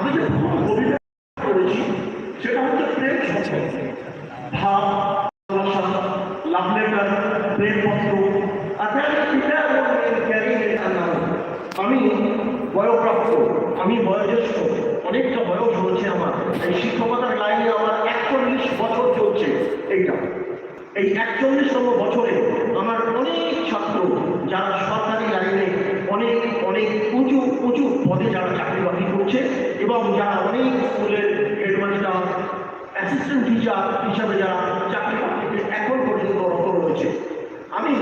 আমি যে প্রথম কবিতা করেছি, সেটা হচ্ছে প্রেম ভাব, ভালোবাসা লাভ লেটার প্রেমপত্র আচার্য পিতা এবং ক্যারিয়ারের নাম। আমি বয়প্রাপ্ত, আমি বয়োজ্যেষ্ঠ, অনেকটা বয়স হয়েছে আমার। এই শিক্ষকতার লাইনে আমার একচল্লিশ বছর চলছে এইটা। এই একচল্লিশতম বছরে আমার অনেক ছাত্র, যারা এবং যারা অনেক স্কুলের হেডমাস্টার অ্যাসিস্ট্যান্ট টিচার হিসাবে যারা চাকরি বাকরিতে এখন পর্যন্ত রত রয়েছে আমি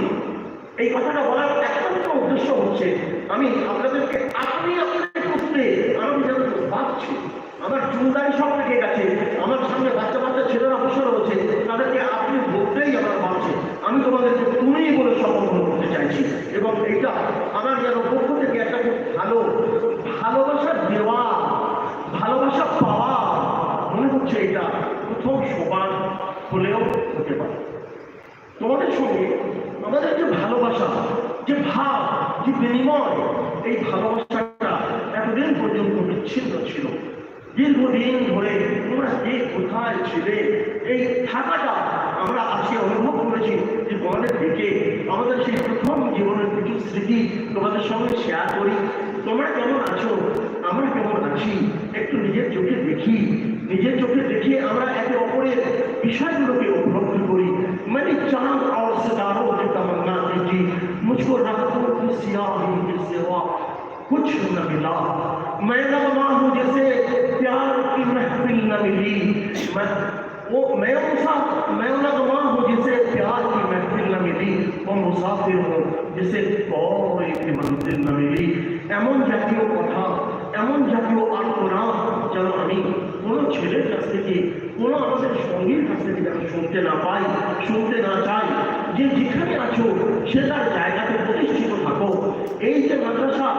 এই কথাটা বলার একমাত্র উদ্দেশ্য হচ্ছে, আমি আপনাদেরকে আপনি আপনি করতে আমি যেন ভাবছি। আমার চুলদারি সব থেকে গেছে, আমার সামনে বাচ্চা বাচ্চা ছেলেরা বসে রয়েছে, তাদেরকে আপনি বলতেই আমার ভাবছে। আমি তোমাদেরকে তুমি বলে সম্বোধন করতে চাইছি। এবং এইটা আমার যেন পক্ষ থেকে একটা খুব ভালো ভালোবাসা দেওয়া ভালোবাসা পাওয়া মনে হচ্ছে এটা প্রথম সোপান হলেও হতে পারে। তোমাদের সঙ্গে আমাদের যে ভালোবাসা, যে ভাব, যে বিনিময়, এই ভালোবাসাটা এতদিন পর্যন্ত বিচ্ছিন্ন ছিল। দীর্ঘদিন ধরে তোমরা কে, কোথায় ছিলে, এই থাকাটা আমরা আজকে অনুভব করেছি যে তোমাদের দেখে আমাদের সেই প্রথম জীবনের কিছু স্মৃতি তোমাদের সঙ্গে শেয়ার করি। তোমরা কেমন আছো আমরা কেমন আছি একটু নিজের চোখে দেখি নিজের চোখে দেখি আমরা একে অপরের বিষয়গুলোকে উপলব্ধি করি মানে চাঁদ আর সেদারও যে তামান্না দেখি মুঝকো রাখো সিয়া সেবা کچھ نہ ملا میں نغمہ ہوں جیسے پیار کی محفل نہ ملی میں वो मैं मुसाफ मैं नगमा हूँ जिसे प्यार की महफिल न मिली वो मुसाफिर हूँ जिसे कौर की मंजिल न मिली এমন জাতীয় কথা এমন জাতীয় আলোচনা যেন আমি কোনো ছেলের কাছ থেকে কোনো আমাদের সঙ্গীর কাছ থেকে যেন শুনতে না পাই শুনতে না চাই যে যেখানে আছো সে তার জায়গাতে প্রতিষ্ঠিত থাকো এই যে মাদ্রাসা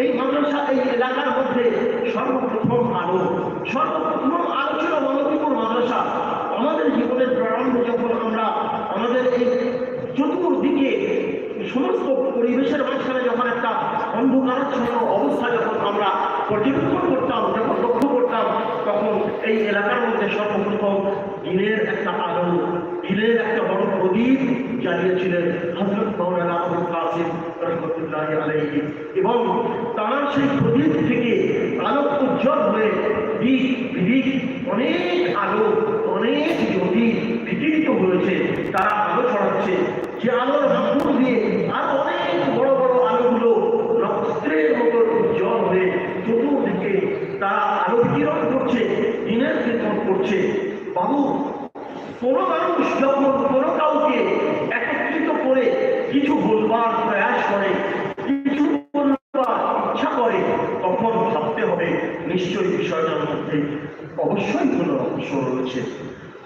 এই মাদ্রাসা এই এলাকার মধ্যে সর্বপ্রথম আলো সর্বপ্রথম আলো ছিল চতুর্দিকে সমস্ত পরিবেশের মাঝখানে যখন একটা অন্ধকারাচ্ছন্ন অবস্থা যখন আমরা পর্যবেক্ষণ করতাম, যখন লক্ষ্য করতাম, তখন এই এলাকার মধ্যে সর্বপ্রথম দিনের একটা আলো, দিনের একটা বড় প্রদীপ জ্বালিয়েছিলেন হজরত মৌলানা আবুল এবং তারা সেই প্রদীপ থেকে আলো উজ্জ্বল হয়ে দিক অনেক আলো, অনেক যে আলোর মাধ্যম দিয়ে আরও অনেক বড় বড় আলোগুলো নক্ষত্রের মতো উজ্জ্বল হয়ে চতুর্দিকে তারা আলো বিকিরণ করছে, দিনের কীর্তন করছে। বাবু, কোনো মানুষ যখন কোনো কাউকে একত্রিত করে কিছু বলবার প্রয়াস করে, কিছু বলবার ইচ্ছা করে, তখন ভাবতে হবে, নিশ্চয়ই বিষয়টার মধ্যে অবশ্যই কোনো রহস্য রয়েছে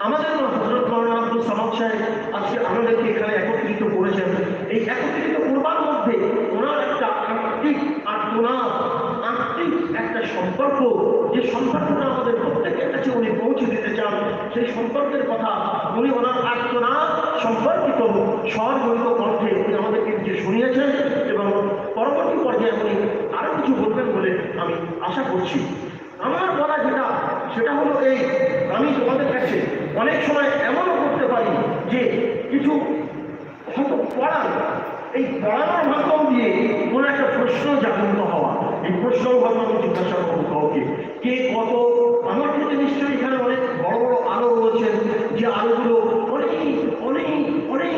আমাদের হজরত মৌলানা আব্দুল সামাদ সাহেব আজকে আমাদেরকে এখানে একত্রিত করেছেন এই একত্রিত করবার মধ্যে ওনার একটা আত্মিক আত্মনাথ আত্মিক একটা সম্পর্ক, যে সম্পর্কটা আমাদের প্রত্যেকের কাছে উনি পৌঁছে দিতে চান, সেই সম্পর্কের কথা উনি ওনার আত্মনাথ সম্পর্কিত স্বরগণিত কণ্ঠে উনি আমাদেরকে যে শুনিয়েছেন এবং পরবর্তী পর্যায়ে উনি আরও কিছু বলবেন বলে আমি আশা করছি। আমার বলা যেটা, সেটা হলো এই, আমি তোমাদের কাছে অনেক সময় এমনও করতে পারি যে কিছু পড়ান এই পড়ানোর মাধ্যম দিয়ে কোনো একটা প্রশ্ন জাগ্রত হওয়া। এই প্রশ্ন আমি জিজ্ঞাসা করব কাউকে। কে কত? আমার ক্ষেত্রে নিশ্চয়ই এখানে অনেক বড় বড় আলো রয়েছে যে আলোগুলো অনেক অনেক অনেক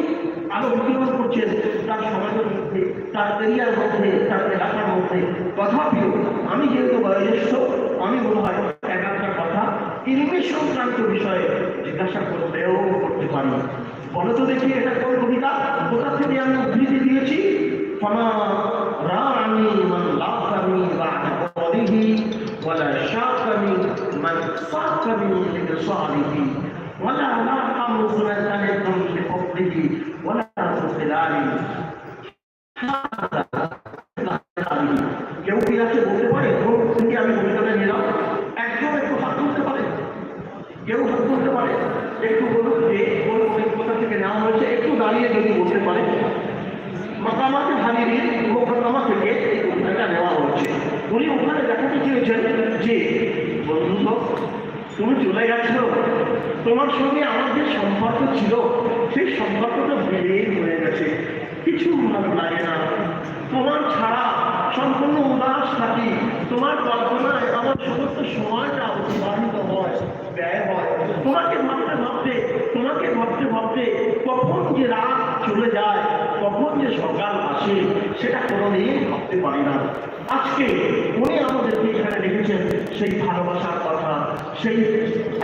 আলো বিকিরণ করছেন তার সমাজের মধ্যে, তার এরিয়ার মধ্যে, তার এলাকার মধ্যে। তথাপিও আমি যেহেতু বয়োজ্যেষ্ঠ, আমি মনে হয় এক একটা কথা ইংলিশ সংক্রান্ত বিষয়ে জিজ্ঞাসা করতেও করতে পারি। বলো তো দেখি এটা কোন কবিতা? فما راعني من لاقني بعد قربه ولا شاقني من صاقني بنصاره ولا لاقم سلسلة بحقه ولا في خلاله হাজিরির থেকে এই কবিতাটা নেওয়া হয়েছে উনি ওখানে দেখাতে চেয়েছেন যে বন্ধু তুমি চলে গেছো। তোমার সঙ্গে আমার যে সম্পর্ক ছিল, সেই সম্পর্কটা বেড়েই হয়ে গেছে। কিছু লাগে না। তোমার ছাড়া সম্পূর্ণ উদাস থাকি। তোমার কল্পনায় আমার সমস্ত সময়টা অতিবাহিত হয়, ব্যয় হয়। তোমাকে ভাবতে ভাবতে, তোমাকে ভাবতে ভাবতে কখন যে রাত চলে যায়, কখন যে সকাল আসে সেটা কোনোদিন ভাবতে পারি না। আজকে উনি আমাদেরকে এখানে রেখেছেন সেই ভালোবাসার কথা, সেই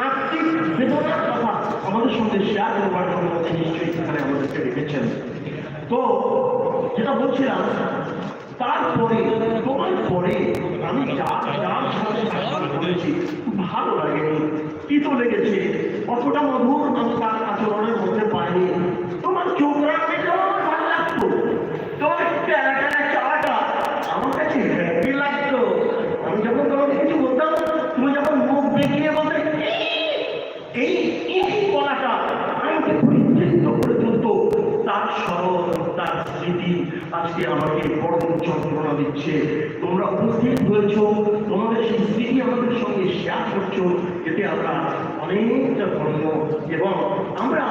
আত্মিক বেদনার কথা আমাদের সঙ্গে শেয়ার করবার জন্য তিনি নিশ্চয়ই এখানে আমাদেরকে রেখেছেন। তো যেটা বলছিলাম, তারপরে, তোমার পরে আমি যা যার সাথে সাক্ষাৎ করেছি, ভালো লাগেনি কি তো লেগেছে, অতটা মধুর আমি তার আচরণের মধ্যে পাইনি তোমার চোখ রাখতেও আমার ভালো লাগতো তোমার প্যারা প্যারা চাটা আমার কাছে হ্যাপি লাগতো আমি যখন তোমাকে কিছু বলতাম তুমি যখন মুখ দেখিয়ে বলতে এই এই বলাটা আমাকে পরিচিত করে তুলতো তার স্মরণ তার স্মৃতি আজকে আমাকে বড় যন্ত্রণা দিচ্ছে। তোমরা উপস্থিত হয়েছ, তোমাদের সেই স্মৃতি আমাদের সঙ্গে শেয়ার করছ, এতে আমরা অনেকটা ধন্য। এবং আমরা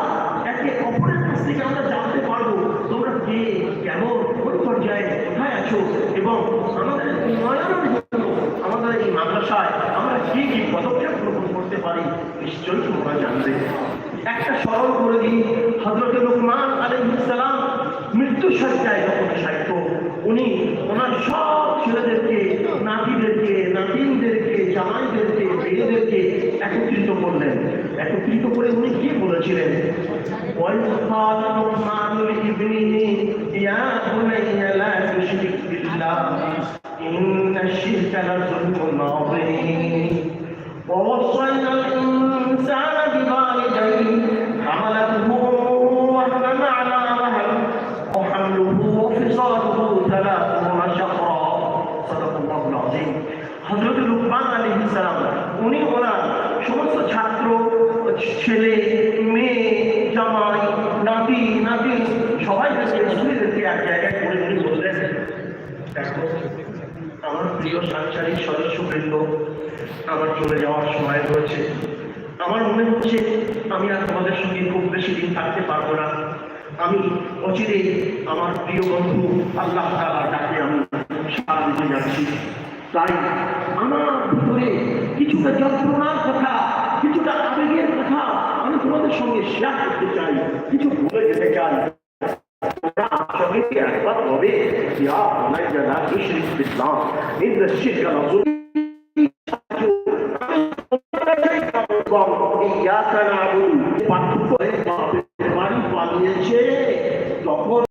একে অপরের কাছ থেকে আমরা জানতে পারব তোমরা কে, কেমন, কোন পর্যায়ে, কোথায় আছো। এবং আমাদের উন্নয়নের জন্য, আমাদের এই মাদ্রাসায় আমরা কি কি পদক্ষেপ গ্রহণ করতে পারি, নিশ্চয়ই তোমরা জানবে। একটা স্মরণ করে দিই হজরত লোকমান আলাইহিসসালাম মৃত্যু সজ্জায় যখন সাহিত্য উনি ওনার সব ছেলেদেরকে নাতিদেরকে নাতিনদেরকে জামাইদেরকে মেয়েদেরকে একত্রিত করলেন একত্রিত করে উনি কি বলেছিলেন وإذ قال لقمان لابنه يا بني لا تشرك بالله إن الشرك لظلم عظيم ووصينا الإنسان بوالديه حملته وهنا على وهن وحمله وفصاله ثلاثون شهرا صدق الله العظيم হজরত লুকমান আলী ইসলাম উনি ওনার সমস্ত ছাত্র ছেলে মেয়ে জামাই নাতি নাতি সবাইকে স্কুলেদেরকে এক জায়গায় করে উনি বললেন দেখো আমার প্রিয় সাংসারিক সদস্যবৃন্দ আমার চলে যাওয়ার সময় রয়েছে আমার মনে হচ্ছে আমি আর তোমাদের সঙ্গে খুব বেশি দিন থাকতে পারবো না আমি অচিরে আমার প্রিয় বন্ধু আল্লাহ তাআলার ডাকে আমি সারা দিতে যাচ্ছি। তাই আমার ভিতরে কিছুটা যন্ত্রণার কথা, কিছুটা আবেগের কথা আমি তোমাদের সঙ্গে শেয়ার করতে চাই, কিছু বলে যেতে চাই। একবার হবে শিরকা লাযুলম ইয়াকা নাবুদু পার্থক্য পালিয়েছে তখন